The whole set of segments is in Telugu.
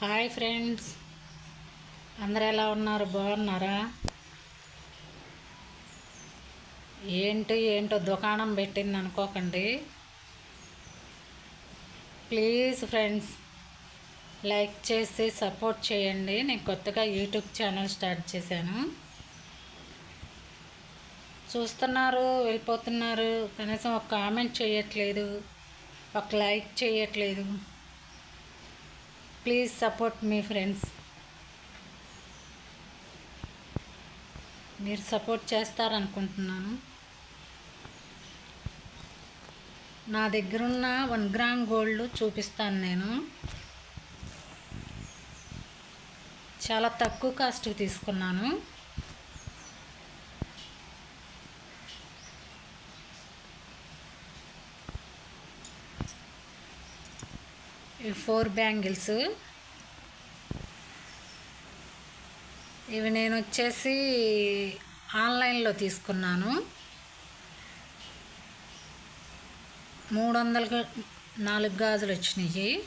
Hi friends. అందరు ఎలా ఉన్నారు? బాగున్నారా? ఏంటి ఏంటో దుకాణం పెట్టింది అనుకోకండి. ప్లీజ్ ఫ్రెండ్స్ లైక్ చేసి సపోర్ట్ చేయండి. నేను కొత్తగా యూట్యూబ్ ఛానల్ స్టార్ట్ చేశాను. చూస్తున్నారు వెళ్ళిపోతున్నారు. కనీసం ఒక కామెంట్ చేయట్లేదు ఒక లైక్ చేయట్లేదు. ప్లీజ్ సపోర్ట్ మీ ఫ్రెండ్స్ మీరు సపోర్ట్ చేస్తారనుకుంటున్నాను. నా దగ్గరున్న వన్ గ్రామ్ గోల్డ్ చూపిస్తాను నేను. చాలా తక్కువ కాస్ట్కి తీసుకున్నాను. ఈ ఫోర్ బ్యాంగిల్స్. ఇవి నేను వచ్చేసి ఆన్లైన్లో తీసుకున్నాను. మూడు వందలకు నాలుగు గాజులు వచ్చినాయి.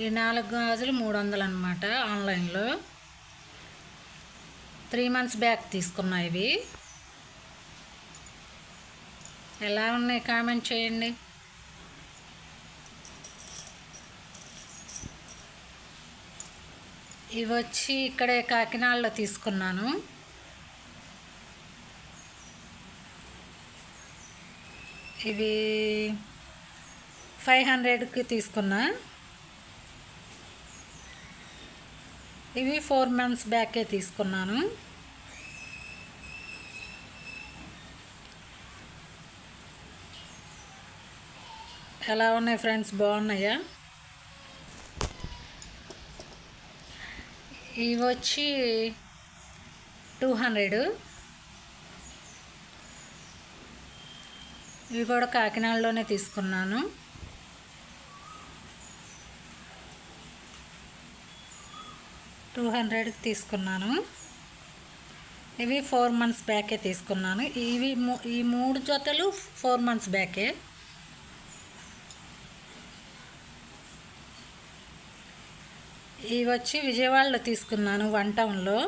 ఈ నాలుగు గాజులు మూడు వందలు అనమాట ఆన్లైన్లో. త్రీ మంత్స్ బ్యాక్ తీసుకున్నా ఇవి. ఎలా ఉన్నాయి కామెంట్ చేయండి. ఇవి వచ్చి ఇక్కడే కాకినాడలో తీసుకున్నాను. ఇవి ఫైవ్ హండ్రెడ్కి తీసుకున్నా. ఇవి ఫోర్ మంత్స్ బ్యాకే తీసుకున్నాను. ఎలా ఉన్నాయి ఫ్రెండ్స్? బాగున్నాయా? ఇవి వచ్చి టూ హండ్రెడ్. ఇవి కూడా కాకినాడలోనే తీసుకున్నాను. టూ హండ్రెడ్కి తీసుకున్నాను. ఇవి ఫోర్ మంత్స్ బ్యాకే తీసుకున్నాను. ఇవి మూ- ఈ మూడు జతలు ఫోర్ మంత్స్ బ్యాకే. ఇవి వచ్చి విజయవాడలో తీసుకున్నాను వన్ టౌన్లో.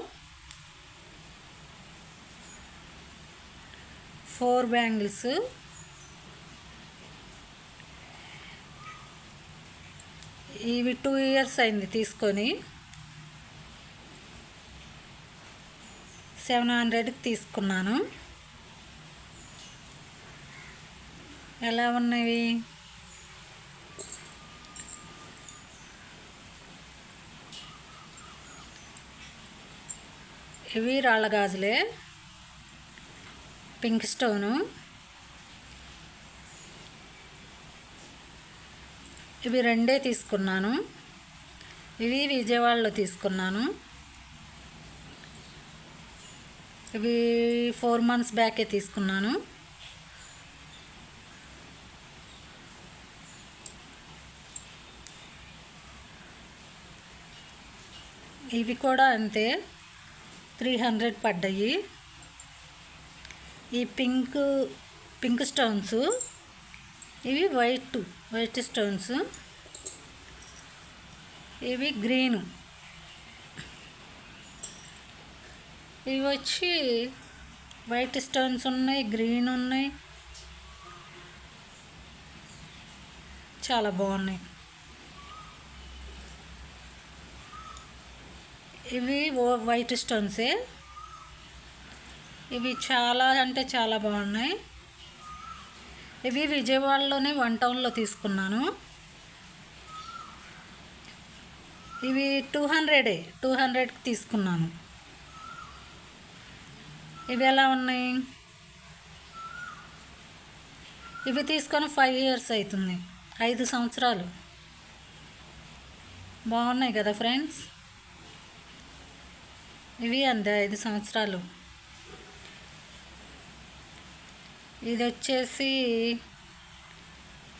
Four bangles. ఇవి టూ ఇయర్స్ అయింది తీసుకొని. సెవెన్ హండ్రెడ్కి తీసుకున్నాను. ఎలా ఉన్నవి ఇవి రాళ్ళ గాజులే. Pink stone. ఇవి రెండే తీసుకున్నాను. ఇవి విజయవాడలో తీసుకున్నాను. ఇవి ఫోర్ మంత్స్ బ్యాకే తీసుకున్నాను. ఇవి కూడా అంతే. త్రీ హండ్రెడ్ పడ్డాయి. ఈ పింక్ పింక్ స్టోన్స్ ఇవి వైట్ వైట్ స్టోన్స్. ఇవి గ్రీన్. ఇవి వచ్చి వైట్ స్టోన్స్ ఉన్నాయి గ్రీన్ ఉన్నాయి. చాలా బాగున్నాయి. ఇవి వైట్ స్టోన్సే. ఇవి చాలా అంటే చాలా బాగున్నాయి. ఇవి విజయవాడలోనే వన్ టౌన్లో తీసుకున్నాను. ఇవి టూ హండ్రెడే టూ హండ్రెడ్కి తీసుకున్నాను. ఇవి ఎలా ఉన్నాయి? ఇవి తీసుకొని ఫైవ్ ఇయర్స్ అవుతుంది. ఐదు సంవత్సరాలు. బాగున్నాయి కదా ఫ్రెండ్స్? ఇవి అంతే ఐదు సంవత్సరాలు. ఇది వచ్చేసి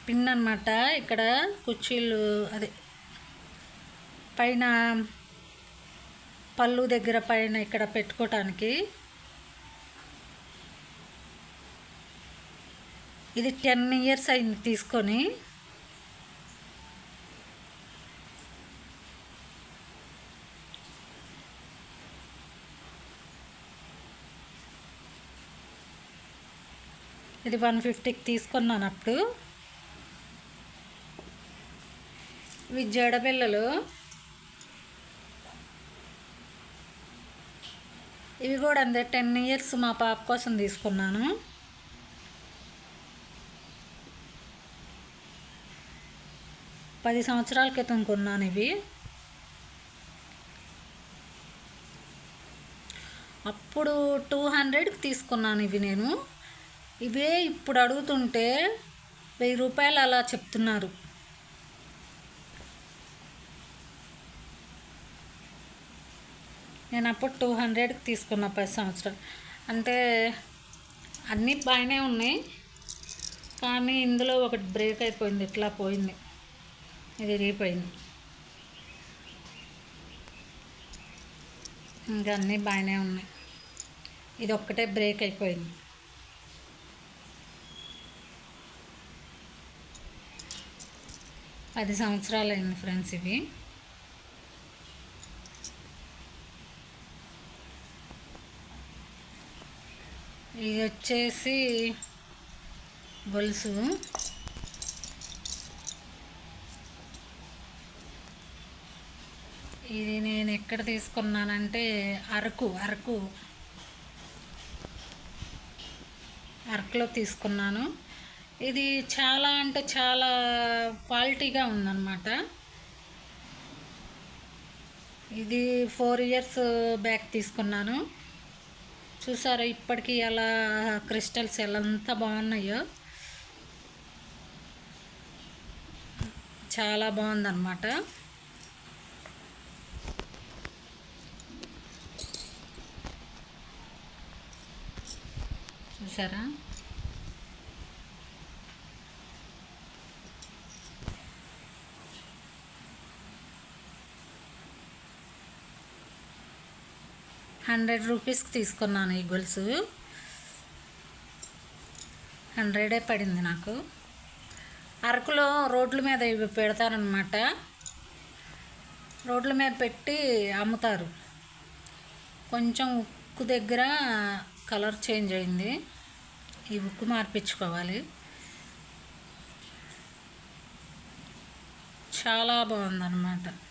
పిన్ అనమాట ఇక్కడ కుర్చీలు అదే పైన పళ్ళు దగ్గర పైన ఇక్కడ పెట్టుకోవటానికి ఇది టెన్ ఇయర్స్ అయింది తీసుకొని. ఇది వన్ ఫిఫ్టీకి తీసుకున్నాను అప్పుడు ఇవి జడబిళ్ళలు ఇవి కూడా అంతే టెన్ ఇయర్స్ మా పాప కోసం తీసుకున్నాను. పది సంవత్సరాల క్రితం కొన్నాను ఇవి. అప్పుడు టూ హండ్రెడ్కి తీసుకున్నాను ఇవి నేను. ఇవే ఇప్పుడు అడుగుతుంటే వెయ్యి రూపాయలు అలా చెప్తున్నారు. నేను అప్పుడు టూ హండ్రెడ్కి తీసుకున్న పది సంవత్సరం అంటే అన్నీ బాగానే ఉన్నాయి. కానీ ఇందులో ఒకటి బ్రేక్ అయిపోయింది ఇట్లా పోయింది. ఇది విరిగిపోయింది ఇంకా అన్నీ బాగానే ఉన్నాయి. ఇది ఒక్కటే బ్రేక్ అయిపోయింది. పది సంవత్సరాలు అయింది ఫ్రెండ్స్ ఇవి. ఇది వచ్చేసి గొలుసు ఇది నేను ఎక్కడ తీసుకున్నానంటే అరకు అరకు. అరకులో తీసుకున్నాను. ఇది చాలా అంటే చాలా క్వాలిటీగా ఉందన్నమాట. ఇది ఫోర్ ఇయర్స్ బ్యాక్ తీసుకున్నాను. చూసారా ఇప్పటికీ ఎలా క్రిస్టల్స్ ఎలా ఎంత బాగున్నాయో. చాలా బాగుందన్నమాట. చూసారా? హండ్రెడ్ రూపీస్కి తీసుకున్నాను ఈ గొలుసు. హండ్రెడే పడింది నాకు. అరకులో రోడ్ల మీద ఇవి పెడతారనమాట రోడ్ల మీద పెట్టి అమ్ముతారు. కొంచెం ఉక్కు దగ్గర కలర్ చేంజ్ అయింది. ఈ ఉక్కు మార్పించుకోవాలి. చాలా బాగుందన్నమాట.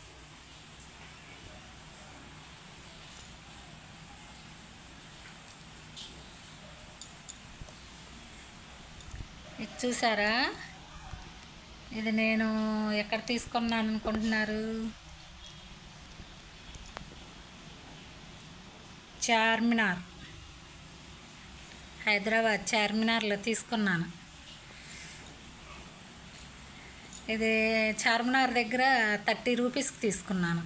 చూసారా? ఇది నేను ఎక్కడ తీసుకున్నాను అనుకుంటున్నారు? చార్మినార్. హైదరాబాద్ చార్మినార్లో తీసుకున్నాను. ఇది చార్మినార్ దగ్గర థర్టీ రూపీస్కి తీసుకున్నాను.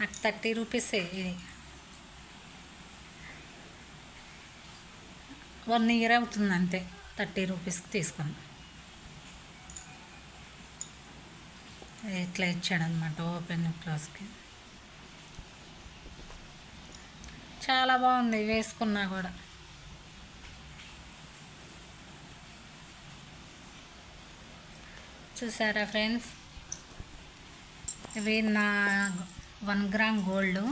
నాకు థర్టీ రూపీసే ఇది. వన్ ఇయర్ అవుతుంది అంతే. థర్టీ రూపీస్కి తీసుకున్నాను ఇట్లా ఇచ్చాడనమాట ఓపెన్ క్లాస్కి చాలా బాగుంది వేసుకున్నా కూడా. చూసారా ఫ్రెండ్స్? ఇవి నా వన్ గ్రామ్ గోల్డ్.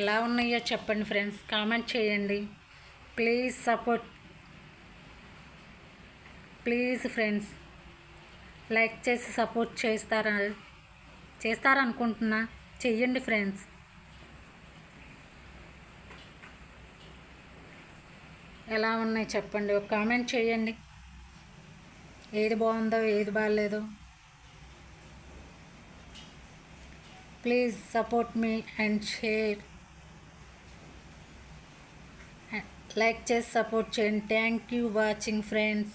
ఎలా ఉన్నాయో చెప్పండి ఫ్రెండ్స్. కామెంట్ చేయండి. Please support. Please friends like చేసి సపోర్ట్ చేస్తారా చేస్తారనుకుంటున్నా. చెయ్యండి ఫ్రెండ్స్. ఎలా ఉన్నాయి చెప్పండి ఒక కామెంట్ చేయండి ఏది బాగుందో ఏది బాగాలేదో. Please support me and share. Like చేసి సపోర్ట్ చేయండి థ్యాంక్ యూ వాచింగ్ ఫ్రెండ్స్